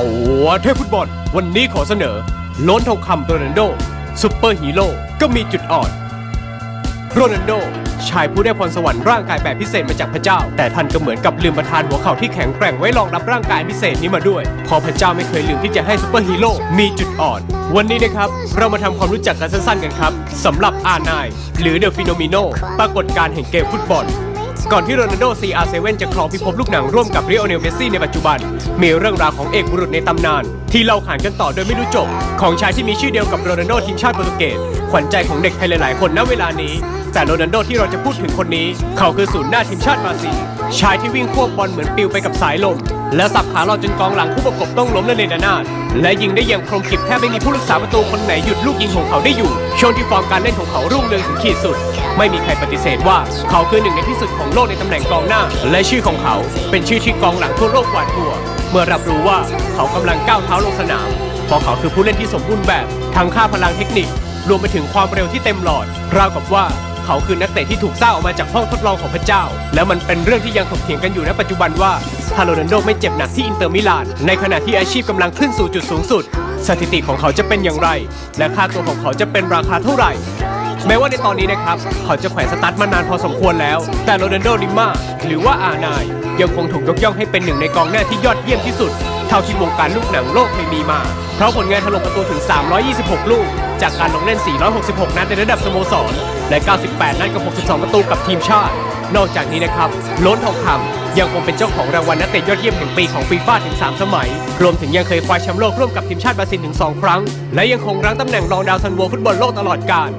ตัวเทพฟุตบอล วันนี้ขอเสนอ ล้นทองคำโรนัลโดซุปเปอร์ฮีโร่ก็มีจุดอ่อน โรนัลโด ชายผู้ได้พรสวรรค์ร่างกายแบบพิเศษมาจากพระเจ้า แต่ท่านก็เหมือนกับลืมประทานหัวเข่าที่แข็งแกร่งไว้รองรับร่างกายพิเศษนี้มาด้วย พอพระเจ้าไม่เคยลืมที่จะให้ซุปเปอร์ฮีโร่มีจุดอ่อน วันนี้นะครับ เรามาทำความรู้จักกันสั้นๆกันครับสำหรับอาไนหรือเดอะฟิโนมิโนปรากฏการณ์แห่งเกมฟุตบอล ก่อนที่โรนัลโด CR7 จะครองพิภพลูกหนังร่วมกับริโอเนลเมสซี่ในปัจจุบัน มีเรื่องราวของเอกบุรุษในตำนาน ที่เล่าขานกันต่อโดยไม่รู้จบ ของชายที่มีชื่อเดียวกับโรนัลโดทีมชาติโปรตุเกสขวัญใจของเด็กไทยหลายๆ คนณเวลานี้ แต่โรนัลโดที่เราจะพูดถึงคนนี้ เขาคือศูนย์หน้าทีมชาติบราซิลชายที่วิ่งควบบอลเหมือนปลิวไปกับสายลม และสับขาหลอกจนกองหลังผู้ประกบต้องล้มละเนระนาดและยิงได้อย่างคมกริบแทบไม่มีผู้รักษาประตูคนไหนหยุดลูกยิงของเขาได้อยู่ ช่วงที่ฟอร์มการเล่นของเขารุ่งเรืองถึงขีดสุด ไม่มีใครปฏิเสธว่าเขาคือหนึ่งในที่สุดของโลกในตำแหน่งกองหน้า และชื่อของเขาเป็นชื่อที่กองหลังทั่วโลกหวาดกลัว เมื่อรับรู้ว่าเขากำลังก้าวเท้าลงสนามเพราะเขาคือผู้เล่นที่สมบูรณ์แบบทั้งค่าพลังเทคนิค รวมไปถึงความเร็วที่เต็มหลอดราวกับว่าเขาคือนักเตะที่ถูกสร้างออกมาจากห้องทดลองของพระเจ้า และมันเป็นเรื่องที่ยังถกเถียงกันอยู่ในปัจจุบันว่า ฮาโรนันโดไม่เจ็บหนักที่อินเตอร์มิลาน ในขณะที่อาชีพกำลังขึ้นสู่จุดสูงสุด สถิติของเขาจะเป็นอย่างไร และค่าตัวของเขาจะเป็นราคาเท่าไหร่ แม้ว่าในตอนนี้นะครับ เขาจะแขวนสตาร์ทมานานพอสมควรแล้ว แต่โรนันโดดิม่าหรือว่าอานายยังคงถูกยกย่องให้เป็นหนึ่งในกองหน้าที่ยอดเยี่ยมที่สุด เท่าที่วงการลูกหนังโลกเคยมีมา เพราะผลงานถล่มประตูถึง 326 ลูก จากการลงเล่น 466 นัดในระดับสโมสร และ 98 นัดกับ 62 ประตูกับทีมชาติ นอกจากนี้นะครับ ล้นทองคำยังคงเป็นเจ้าของรางวัลนักเตะยอดเยี่ยมแห่งปีของฟีฟ่าถึง 3 สมัย รวมถึงยังเคยคว้าแชมป์โลกร่วมกับทีมชาติบราซิลถึง 2 ครั้ง และยังคงรั้งตำแหน่งรองดาวซันโวฟุตบอลโลกตลอดกาล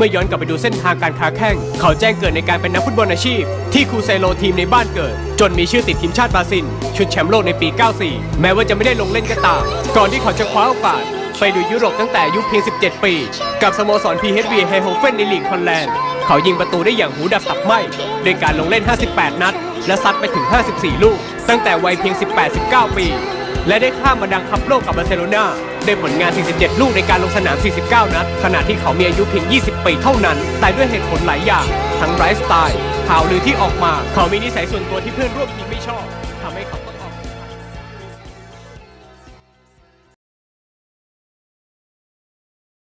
มื่อย้อนกลับไปดูเส้นทางการค้าแข่งเขาแจ้งเกิดในการเป็นนักฟุตบอลอาชีพ ที่คูเซโลทีมในบ้านเกิด จนมีชื่อติดทีมชาติบราซิล ชุดแชมป์โลกในปี 94 แม้ว่าจะไม่ได้ลงเล่นก็ตาม ก่อนที่เขาจะคว้าโอกาสไปดูยุโรปตั้งแต่อายุเพียง 17 ปี กับสโมสร PSV เฮโฮเฟนในลีกฮอลแลนด์ เขายิงประตูได้อย่างหูดับตับไหมด้วยการลงเล่น 58 นัด และซัดไปถึง 54 ลูก ตั้งแต่วัยเพียง 18-19 ปี และได้ข้ามมาดังคับโลกกับบาร์เซโลนาได้ผลงาน 47 ลูกในการลงสนาม 49 นัด ขณะที่เขามีอายุเพียง 20 ปีเท่านั้น แต่ด้วยเหตุผลหลายอย่าง ทั้งไลฟ์สไตล์ข่าวลือที่ออกมา เขามีนิสัยส่วนตัวที่เพื่อนร่วมทีมไม่ชอบทำให้